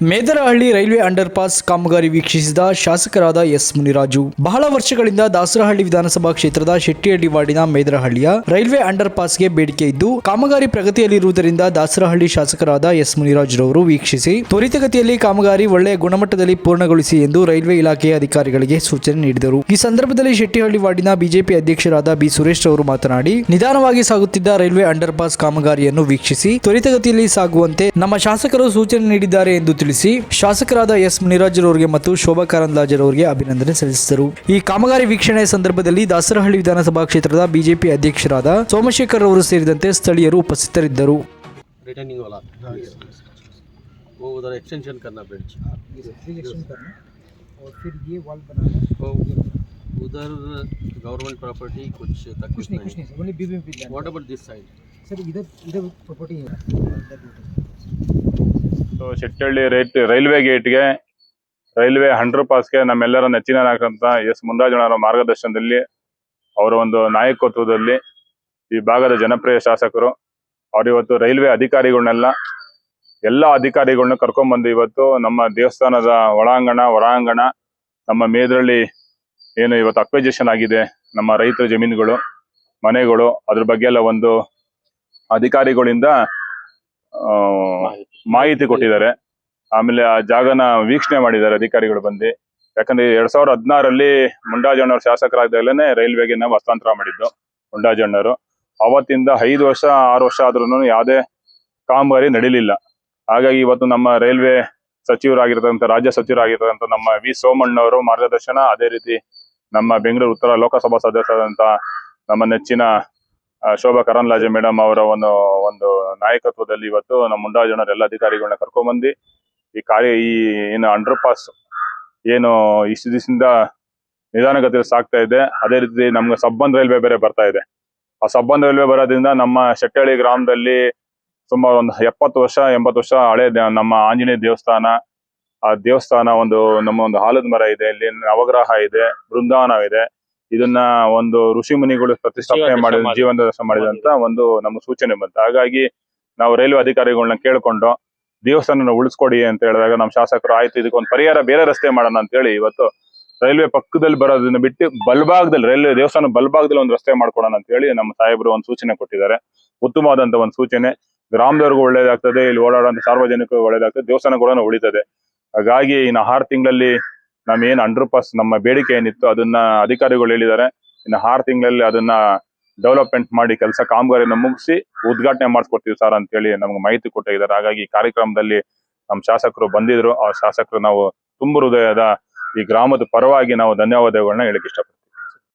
ಮೇದರಹಳ್ಳಿ railway under pass ಕಾಮಗಾರಿ ವೀಕ್ಷಿಸಿದ ಶಾಸಕರಾದ ಎಸ್ ಮುನಿರಾಜು. ಬಹಳ ವರ್ಷಗಳಿಂದ ದಾಸರಹಳ್ಳಿ ವಿಧಾನಸಭಾ ಕ್ಷೇತ್ರದ ಶೆಟ್ಟಿಹಳ್ಳಿ ವಾರ್ಡಿನ ಮೇದರಹಳ್ಳಿಯ ರೈಲ್ವೆ ಅಂಡರ್ ಪಾಸ್ಗೆ ಬೇಡಿಕೆ ಇದ್ದು, ಕಾಮಗಾರಿ ಪ್ರಗತಿಯಲ್ಲಿರುವುದರಿಂದ ದಾಸರಹಳ್ಳಿ ಶಾಸಕರಾದ ಎಸ್ ಮುನಿರಾಜುರವರು ವೀಕ್ಷಿಸಿ, ತ್ವರಿತಗತಿಯಲ್ಲಿ ಕಾಮಗಾರಿ ಒಳ್ಳೆಯ ಗುಣಮಟ್ಟದಲ್ಲಿ ಪೂರ್ಣಗೊಳಿಸಿ ಎಂದು ರೈಲ್ವೆ ಇಲಾಖೆಯ ಅಧಿಕಾರಿಗಳಿಗೆ ಸೂಚನೆ ನೀಡಿದರು. ಈ ಸಂದರ್ಭದಲ್ಲಿ ಶೆಟ್ಟಿಹಳ್ಳಿ ವಾರ್ಡಿನ ಬಿಜೆಪಿ ಅಧ್ಯಕ್ಷರಾದ ಬಿ ಸುರೇಶ್ ಅವರು ಮಾತನಾಡಿ, ನಿಧಾನವಾಗಿ ಸಾಗುತ್ತಿದ್ದ ರೈಲ್ವೆ ಅಂಡರ್ ಪಾಸ್ ಕಾಮಗಾರಿಯನ್ನು ವೀಕ್ಷಿಸಿ, ತ್ವರಿತಗತಿಯಲ್ಲಿ ಸಾಗುವಂತೆ ನಮ್ಮ ಶಾಸಕರು ಸೂಚನೆ ನೀಡಿದ್ದಾರೆ ಎಂದು ತಿಳಿಸಿ ಶಾಸಕರಾದ ಎಸ್ ಮುನಿರಾಜರವರಿಗೆ ಮತ್ತು ಶೋಭಾ ಕಾರಂದ್ಲಾಜರವರಿಗೆ ಅಭಿನಂದನೆ ಸಲ್ಲಿಸಿದರು ಈ ಕಾಮಗಾರಿ ವೀಕ್ಷಣೆ ಸಂದರ್ಭದಲ್ಲಿ ದಾಸರಹಳ್ಳಿ ವಿಧಾನಸಭಾ ಕ್ಷೇತ್ರದ ಬಿಜೆಪಿ ಅಧ್ಯಕ್ಷರಾದ ಸೋಮಶೇಖರ್ ಅವರು ಸೇರಿದಂತೆ ಸ್ಥಳೀಯರು ಉಪಸ್ಥಿತರಿದ್ದರು रिटर्निंग वाला वो उधर एक्सटेंशन करना ब्रिज रिजेक्शन करना और फिर ये वॉल बनाना वो उधर गवर्नमेंट प्रॉपर्टी कुछ तक कुछ नहीं कुछ नहीं sir only BBMP land what about this side sir इधर इधर प्रॉपर्टी है इधर ಸೊ ಶೆಟ್ಟಳ್ಳಿ ರೈಟ್ ರೈಲ್ವೆ ಗೇಟ್ಗೆ ರೈಲ್ವೆ ಹಂಡ್ರ್ ಪಾಸ್ಗೆ ನಮ್ಮೆಲ್ಲರ ನೆಚ್ಚಿನ ನಾಯಕರಂತ ಎಸ್ ಮುಂದಾಜನವರ ಮಾರ್ಗದರ್ಶನದಲ್ಲಿ ಅವರ ಒಂದು ನಾಯಕತ್ವದಲ್ಲಿ ಈ ಭಾಗದ ಜನಪ್ರಿಯ ಶಾಸಕರು, ಅವ್ರು ಇವತ್ತು ರೈಲ್ವೆ ಅಧಿಕಾರಿಗಳನ್ನೆಲ್ಲ ಎಲ್ಲ ಅಧಿಕಾರಿಗಳನ್ನ ಕರ್ಕೊಂಡ್ಬಂದು ಇವತ್ತು ನಮ್ಮ ದೇವಸ್ಥಾನದ ಒಳಾಂಗಣ, ಹೊರಾಂಗಣ, ನಮ್ಮ ಮೇದ್ರಳ್ಳಿ ಏನು ಇವತ್ತು ಅಕ್ವೆಜೇಷನ್ ಆಗಿದೆ, ನಮ್ಮ ರೈತರ ಜಮೀನುಗಳು, ಮನೆಗಳು, ಅದ್ರ ಬಗ್ಗೆ ಎಲ್ಲ ಒಂದು ಅಧಿಕಾರಿಗಳಿಂದ ಮಾಹಿತಿ ಕೊಟ್ಟಿದ್ದಾರೆ. ಆಮೇಲೆ ಆ ಜಾಗನ ವೀಕ್ಷಣೆ ಮಾಡಿದ್ದಾರೆ ಅಧಿಕಾರಿಗಳು ಬಂದು. ಯಾಕಂದ್ರೆ ಎರಡ್ ಸಾವಿರದ ಹದಿನಾರಲ್ಲಿ ಮುಂಡಾಜಣ್ಣವ್ರು ಶಾಸಕರಾಗ್ದಾಗಲೇ ರೈಲ್ವೆಗೆ ನಾವು ಹಸ್ತಾಂತರ ಮಾಡಿದ್ದು ಮುಂಡಾಜಣ್ಣರು ಅವತ್ತಿಂದ ಐದು ವರ್ಷ ಆರು ವರ್ಷ ಆದ್ರೂ ಯಾವುದೇ ಕಾಮಗಾರಿ ನಡೀಲಿಲ್ಲ. ಹಾಗಾಗಿ ಇವತ್ತು ನಮ್ಮ ರೈಲ್ವೆ ಸಚಿವರಾಗಿರ್ತಕ್ಕಂಥ ರಾಜ್ಯ ಸಚಿವರಾಗಿರ್ತಕ್ಕಂಥ ನಮ್ಮ ವಿ. ಸೋಮಣ್ಣವರು ಮಾರ್ಗದರ್ಶನ ಅದೇ ರೀತಿ ನಮ್ಮ ಬೆಂಗಳೂರು ಉತ್ತರ ಲೋಕಸಭಾ ಸದಸ್ಯರಾದಂಥ ನಮ್ಮ ನೆಚ್ಚಿನ ಶೋಭಾ ಕರಂದ್ಲಾಜೆ ಮೇಡಮ್ ಅವರ ಒಂದು ಒಂದು ನಾಯಕತ್ವದಲ್ಲಿ ಇವತ್ತು ನಮ್ಮ ಮುಂಡಾಜನರ ಎಲ್ಲ ಅಧಿಕಾರಿಗಳನ್ನ ಕರ್ಕೊಂಡ್ಬಂದು ಈ ಕಾರ್ಯ ಈ, ಏನು ಅಂಡರ್ ಪಾಸ್ ಏನು ಇಷ್ಟು ದಿವಸದಿಂದ ನಿಧಾನಗತಿಯಲ್ಲಿ ಸಾಗ್ತಾ ಇದೆ. ಅದೇ ರೀತಿ ನಮ್ಗೆ ಸಬ್ಬನ್ ರೈಲ್ವೆ ಬೇರೆ ಬರ್ತಾ ಇದೆ. ಆ ಸಬ್ಬನ್ ರೈಲ್ವೆ ಬರೋದ್ರಿಂದ ನಮ್ಮ ಶೆಟ್ಟಳ್ಳಿ ಗ್ರಾಮದಲ್ಲಿ ಸುಮಾರು ಒಂದು ಎಪ್ಪತ್ತು ವರ್ಷ, ಎಂಬತ್ತು ವರ್ಷ ಹಳೆ ನಮ್ಮ ಆಂಜನೇಯ ದೇವಸ್ಥಾನ, ಆ ದೇವಸ್ಥಾನ ಒಂದು, ನಮ್ಮ ಒಂದು ಆಲದ ಮರ ಇದೆ ಇಲ್ಲಿ ನವಗ್ರಹ ಇದೆ, ಬೃಂದಾವನ ಇದೆ. ಇದನ್ನ ಒಂದು ಋಷಿ ಮುನಿಗಳು ಪ್ರತಿಷ್ಠಾಪನೆ ಮಾಡಿದ ಜೀವನದ ಮಾಡಿದಂತ ಒಂದು ನಮ್ಮ ಸೂಚನೆ ಬಂತು. ಹಾಗಾಗಿ ನಾವು ರೈಲ್ವೆ ಅಧಿಕಾರಿಗಳನ್ನ ಕೇಳ್ಕೊಂಡು ದೇವಸ್ಥಾನ ಉಳಿಸ್ಕೊಡಿ ಅಂತ ಹೇಳಿದಾಗ ನಮ್ಮ ಶಾಸಕರು ಆಯ್ತು ಇದಕ್ಕೊಂದು ಪರಿಹಾರ ಬೇರೆ ರಸ್ತೆ ಮಾಡೋಣ ಅಂತ ಹೇಳಿ ಇವತ್ತು ರೈಲ್ವೆ ಪಕ್ಕದಲ್ಲಿ ಬರೋದನ್ನ ಬಿಟ್ಟು ಬಲ್ಭಾಗದಲ್ಲಿ ರೈಲ್ವೆ ದೇವಸ್ಥಾನ ಬಲ್ಭಾಗದಲ್ಲಿ ಒಂದು ರಸ್ತೆ ಮಾಡ್ಕೊಡೋಣ ಅಂತ ಹೇಳಿ ನಮ್ಮ ಸಾಹೇಬರು ಒಂದು ಸೂಚನೆ ಕೊಟ್ಟಿದ್ದಾರೆ. ಉತ್ತಮವಾದಂತ ಒಂದು ಸೂಚನೆ. ಗ್ರಾಮದವ್ರಿಗೂ ಒಳ್ಳೇದಾಗ್ತದೆ ಇಲ್ಲಿ ಓಡಾಡುವಂತ ಸಾರ್ವಜನಿಕರು ಒಳ್ಳೇದಾಗ್ತದೆ ದೇವಸ್ಥಾನ ಕೂಡ ಉಳಿತದೆ. ಹಾಗಾಗಿ ಇನ್ನು ಆರು ತಿಂಗಳಲ್ಲಿ ನಮ್ಮ ಏನ್ ಅಂಡರ್ ಪಾಸ್ ನಮ್ಮ ಬೇಡಿಕೆ ಏನಿತ್ತು ಅದನ್ನ ಅಧಿಕಾರಿಗಳು ಹೇಳಿದ್ದಾರೆ. ಇನ್ನು ಆರು ತಿಂಗಳಲ್ಲಿ ಅದನ್ನ ಡೆವಲಪ್ಮೆಂಟ್ ಮಾಡಿ ಕೆಲಸ ಕಾಮಗಾರಿನ ಮುಗಿಸಿ ಉದ್ಘಾಟನೆ ಮಾಡಿಸ್ಕೊಡ್ತೀವಿ ಸರ್ ಅಂತ ಹೇಳಿ ನಮ್ಗೆ ಮಾಹಿತಿ ಕೊಟ್ಟಿದ್ದಾರೆ. ಹಾಗಾಗಿ ಈ ಕಾರ್ಯಕ್ರಮದಲ್ಲಿ ನಮ್ಮ ಶಾಸಕರು ಬಂದಿದ್ರು. ಆ ಶಾಸಕರು ನಾವು ತುಂಬ ಹೃದಯದ ಈ ಗ್ರಾಮದ ಪರವಾಗಿ ನಾವು ಧನ್ಯವಾದಗಳನ್ನ ಹೇಳಕ್ ಇಷ್ಟಪಡ್ತೀವಿ